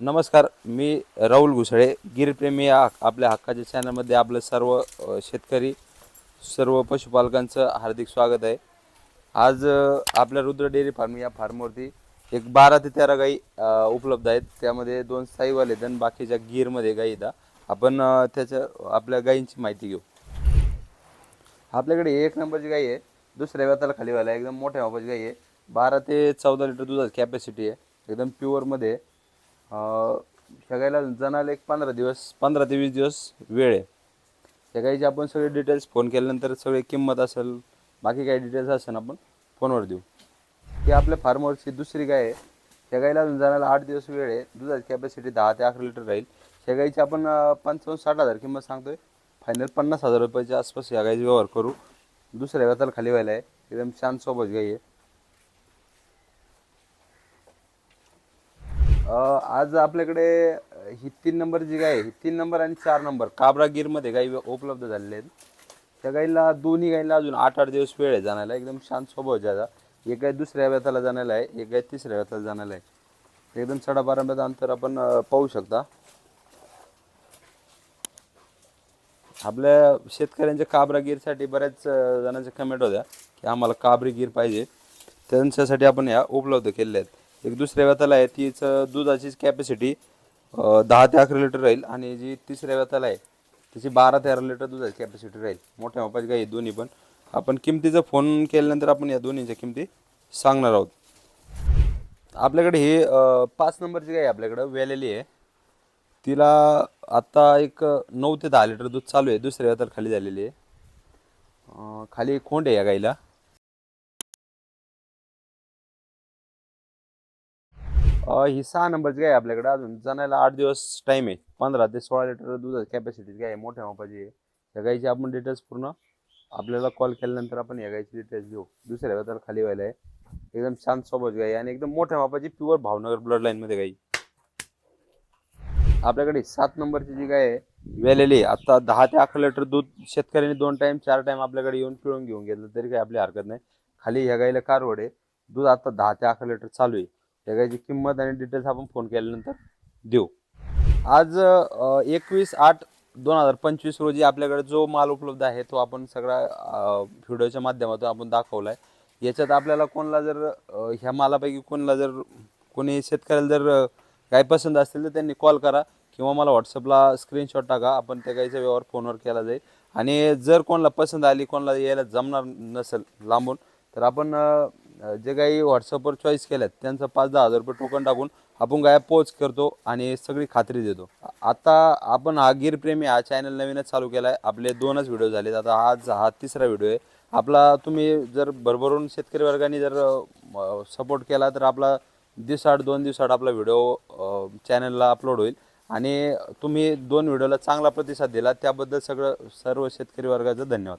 नमस्कार मी राहुल घुसळे गिरप्रेमी या आपल्या हक्काच्या चॅनलमध्ये आपलं सर्व शेतकरी सर्व पशुपालकांचं हार्दिक स्वागत आहे. आज आपल्या रुद्र डेअरी फार्म या फार्मवरती एक बारा ते तेरा गाई उपलब्ध आहेत. त्यामध्ये दोन साईवाले आहेत आणि बाकीच्या गिरमध्ये गाई येतात आपण त्याच्या आपल्या गायींची माहिती घेऊ. आपल्याकडे एक नंबरची गाई आहे. दुसऱ्या व्यताला खाली व्हायला एकदम मोठ्या मापाची गाई आहे. बारा ते चौदा लिटर दुधाची कॅपॅसिटी आहे. एकदम प्युअरमध्ये आहे. सगळ्याला जणाला एक पंधरा दिवस पंधरा ते वीस दिवस वेळ आहे. त्या आपण सगळे डिटेल्स फोन केल्यानंतर सगळे किंमत असेल बाकी काही डिटेल्स असेल आपण फोनवर देऊ. ही आपल्या फार्मवरची दुसरी गाय आहे. शेगाईला जणाला आठ दिवस वेळ आहे. दुधाची कॅपॅसिटी दहा ते अकरा लिटर राहील. शेगाईची आपण पंचावन्न साठ हजार किंमत सांगतोय. फायनल पन्नास हजार रुपयाच्या आसपास या गाईचा व्यवहार करू. दुसऱ्या व्यताला खाली व्हायला आहे. एकदम छान सोबत गाई आहे. आज आपल्याकडे ही तीन नंबर जी गाय आहे ही तीन नंबर आणि चार नंबर काबरागीरमध्ये गाई उपलब्ध झालेल्या आहेत. त्या गाईला दोन्ही गाईला अजून आठ आठ दिवस वेळ आहे जाण्याला. एकदम शांत स्वभाव ज्याचा एक गाय दुसऱ्या व्यताला जाण्याला आहे एक गाय तिसऱ्या व्यथाला जाण्याला आहे. एकदम चढाबारंब्याचा अंतर आपण पाहू शकता. आपल्या शेतकऱ्यांच्या काबरागीरसाठी बऱ्याच जणांच्या कमेंट होत्या की आम्हाला काबरी गीर पाहिजे. त्यांच्यासाठी आपण या उपलब्ध केलेल्या आहेत. एक दुसऱ्या व्यताला आहे तीच दुधाची कॅपॅसिटी दहा ते अकरा लिटर राहील आणि जी तिसऱ्या व्यताला आहे तिची बारा तेरा लिटर दुधाची कॅपॅसिटी राहील. मोठ्या मापाची गाई आहे दोन्ही पण. आपण किमतीचा फोन केल्यानंतर आपण या दोन्हीच्या किमती सांगणार आहोत. आपल्याकडे ही पाच नंबरची गाय आहे आपल्याकडं वेलेली आहे. तिला आत्ता एक नऊ ते दहा लिटर दूध चालू आहे. दुसऱ्या तर खाली झालेली आहे. खाली कोंड खोंड आहे या गाईला ही सहा नंबरची गाय आपल्याकडे. अजून जाण्याला आठ दिवस टाइम आहे. पंधरा ते सोळा लिटर दुधाची कॅपॅसिटी गाय मोठ्या मापाची आहे. त्या गाईची आपण डिटेल्स पूर्ण आपल्याला कॉल केल्यानंतर आपण या गायची डिटेल्स घेऊ. दुसऱ्या वेळेला खाली व्हायला आहे. एकदम शांत स्वभावाची गाय आणि एकदम मोठ्या मापाची प्युअर भावनगर ब्लड लाईन मध्ये गाई आपल्याकडे सात नंबरची जी गाय आहे वेलेली आहे. आता दहा ते अकरा लिटर दूध शेतकऱ्यांनी दोन टाईम चार टाईम आपल्याकडे येऊन पिळून घेऊन घेतलं तरी काही आपली हरकत नाही. खाली ह्या गाईला कारवड आहे. दूध आता दहा ते अकरा लिटर चालू आहे. त्या गायची किंमत आणि डिटेल्स आपण फोन केल्यानंतर देऊ. आज एकवीस आठ दोन हजार पंचवीस रोजी आपल्याकडे जो माल उपलब्ध आहे तो आपण सगळा व्हिडिओच्या माध्यमातून आपण दाखवला आहे याच्यात आपल्याला कोणाला जर ह्या मालापैकी कोणाला जर कोणी शेतकऱ्याला जर अ, गाय पसंत असतील तर त्यांनी कॉल करा किंवा मला व्हॉट्सअपला स्क्रीनशॉट टाका. आपण त्या गाईचा व्यवहार फोनवर केला जाईल. आणि जर कोणाला पसंत आली कोणाला यायला जमणार नसेल लांबून तर आपण जे काही व्हॉट्सअपवर चॉईस केल्यात त्यांचं पाच दहा हजार रुपये टोकन टाकून आपण गाय पोच करतो आणि सगळी खात्री देतो. आता आपण हा गिरप्रेमी हा चॅनल नवीनच चालू केला आहे आपले दोनच व्हिडिओ झालेत. आता आज हा तिसरा व्हिडिओ आहे. आपला तुम्ही जर भरभरून शेतकरी वर्गाने जर सपोर्ट केला तर आपला दिवसाआड दोन दिवसाआड आपला व्हिडिओ चॅनलला अपलोड होईल. आणि तुम्ही दोन व्हिडिओला चांगला प्रतिसाद दिला. त्याबद्दल सगळं सर्व शेतकरी वर्गाचं धन्यवाद.